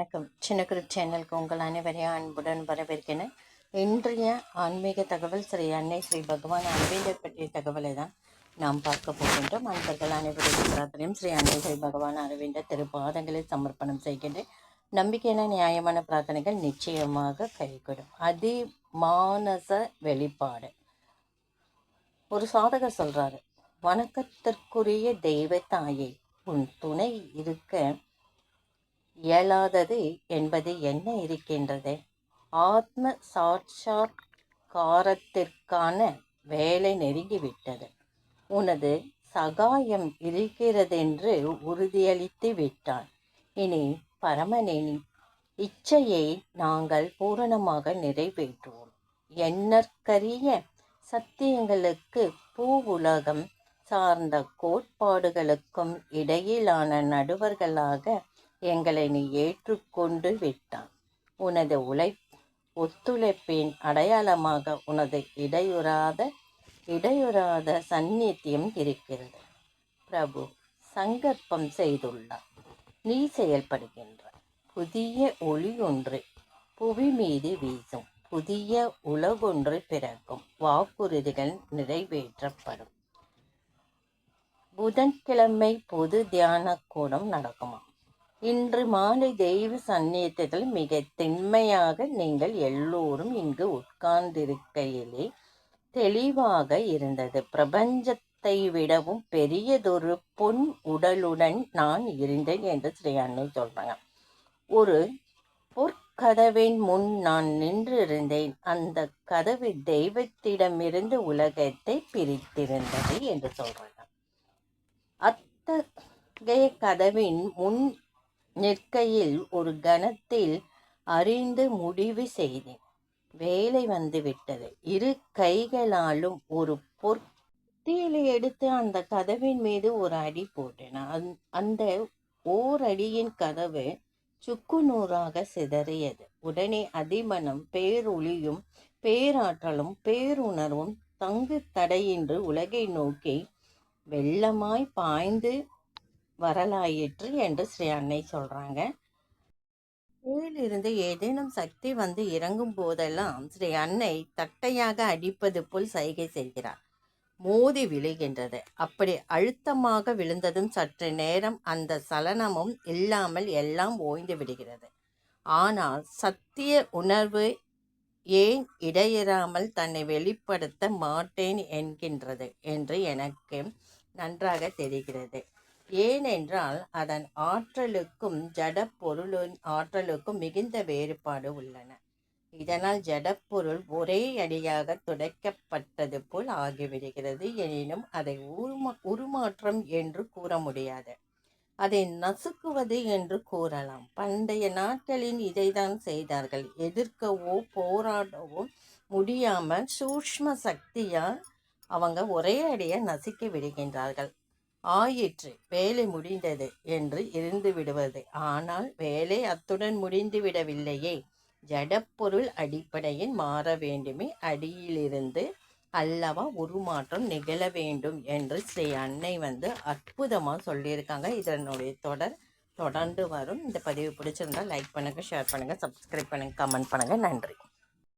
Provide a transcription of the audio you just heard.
வணக்கம். சின்ன குரூப் சேனலுக்கு உங்கள் அனைவரையும் அன்புடன் வரவேற்கிறேன். இன்றைய ஆன்மீக தகவல் ஸ்ரீ அன்னை ஸ்ரீ பகவான் அரவிந்தர் பற்றிய தகவலை தான் நாம் பார்க்க போகின்றோம். அன்பர்கள் அனைவருடைய பிரார்த்தனையும் ஸ்ரீ அன்னை ஸ்ரீ பகவான் அரவிந்தர் திருப்பாதங்களை சமர்ப்பணம் செய்கின்றேன். நம்பிக்கையான நியாயமான பிரார்த்தனைகள் நிச்சயமாக கைகூடும். அதிமானச வெளிப்பாடு. ஒரு சாதகர் சொல்கிறாரு வணக்கத்திற்குரிய தெய்வ தாயை உன் துணை இருக்க இயலாதது என்பது என்ன இருக்கின்றது? ஆத்ம சாட்சா்காரத்திற்கான வேலை நெருங்கிவிட்டது. உனது சகாயம் இருக்கிறதென்று உறுதியளித்து விட்டான் இனி பரமனின் இச்சையை நாங்கள் பூரணமாக நிறைவேற்றுவோம். எண்ணற்கரிய சத்தியங்களுக்கு பூ உலகம் சார்ந்த கோட்பாடுகளுக்கும் இடையிலான நடுவர்களாக எங்களை நீ ஏற்றுக்கொண்டு விட்டான். உனது உழை ஒத்துழைப்பின் அடையாளமாக உனது இடையுறாத இடையுறாத சந்நித்தியம் இருக்கிறது. பிரபு சங்கற்பம் செய்துள்ளார். நீ செயல்படுகின்ற புதிய ஒளி ஒன்று புவி மீது வீசும். புதிய உலகொன்று பிறக்கும். வாக்குறுதிகள் நிறைவேற்றப்படும். புதன்கிழமை பொது தியான கூடம் நடக்குமா இன்று மாலை தெய்வ சந்நியத்தில் மிக திண்மையாக நீங்கள் எல்லோரும் இங்கு உட்கார்ந்திருக்கையிலே தெளிவாக இருந்தது. பிரபஞ்சத்தை விடவும் பெரியதொரு பொன் உடலுடன் நான் இருந்தேன் என்று ஸ்ரீ அன்னை சொல்றாங்க. ஒரு பொற்கதவின் முன் நான் நின்றிருந்தேன். அந்த கதவு தெய்வத்திடமிருந்து உலகத்தை பிரித்திருந்தது என்று சொல்றாங்க. அத்தகைய கதவின் முன் நிற்கையில் ஒரு கணத்தில் அறிந்து முடிவு செய்தேன். வேலை வந்துவிட்டது. இரு கைகளாலும் ஒரு பொற்தியிலை எடுத்து அந்த கதவின் மீது ஒரு அடி போட்டேன். அந்த ஓர் அடியின் கதவு சுக்கு நூறாக சிதறியது. உடனே அதிமனம் பேரொளியும் பேராற்றலும் பேருணர்வும் தங்கு தடையின்றி உலகை நோக்கி வெள்ளமாய் பாய்ந்து வரலாயிற்று என்று ஸ்ரீ அன்னை சொல்றாங்க. கீழிருந்து ஏதேனும் சக்தி வந்து இறங்கும் போதெல்லாம் ஸ்ரீ அன்னை தட்டையாக அடிப்பது போல் சைகை செய்கிறார். மோதி விழுகின்றது. அப்படி அழுத்தமாக விழுந்ததும் சற்று நேரம் அந்த சலனமும் இல்லாமல் எல்லாம் ஓய்ந்து விடுகிறது. ஆனால் சத்திய உணர்வு ஏன் இடையிறாமல் தன்னை வெளிப்படுத்த மாட்டேன் என்கின்றது என்று எனக்கு நன்றாக தெரிகிறது. ஏனென்றால் அதன் ஆற்றலுக்கும் ஜடப்பொருளின் ஆற்றலுக்கும் மிகுந்த வேறுபாடு உள்ளன. இதனால் ஜடப்பொருள் ஒரே அடியாக துடைக்கப்பட்டது போல் ஆகிவிடுகிறது. எனினும் அதை உருமா உருமாற்றம் என்று கூற முடியாது. அதை நசுக்குவது என்று கூறலாம். பண்டைய நாட்களில் இதைதான் செய்தார்கள். எதிர்க்கவோ போராடவோ முடியாமல் சூக்ம சக்தியால் அவங்க ஒரே அடியை நசுக்கி விடுகின்றார்கள். ஆயிற்று வேலை முடிந்தது என்று இருந்து விடுவது. ஆனால் வேலை அத்துடன் முடிந்து விடவில்லையே. ஜடப்பொருள் அடிப்படையில் மாற வேண்டுமே. அடியிலிருந்து அல்லவா உருமாற்றம் நிகழ வேண்டும் என்று ஸ்ரீ அன்னை வந்து அற்புதமாக சொல்லியிருக்காங்க. இதனுடைய தொடர் தொடர்ந்து வரும். இந்த பதிவு பிடிச்சிருந்தா லைக் பண்ணுங்கள் ஷேர் பண்ணுங்கள் சப்ஸ்கிரைப் பண்ணுங்கள் கமெண்ட் பண்ணுங்கள் நன்றி.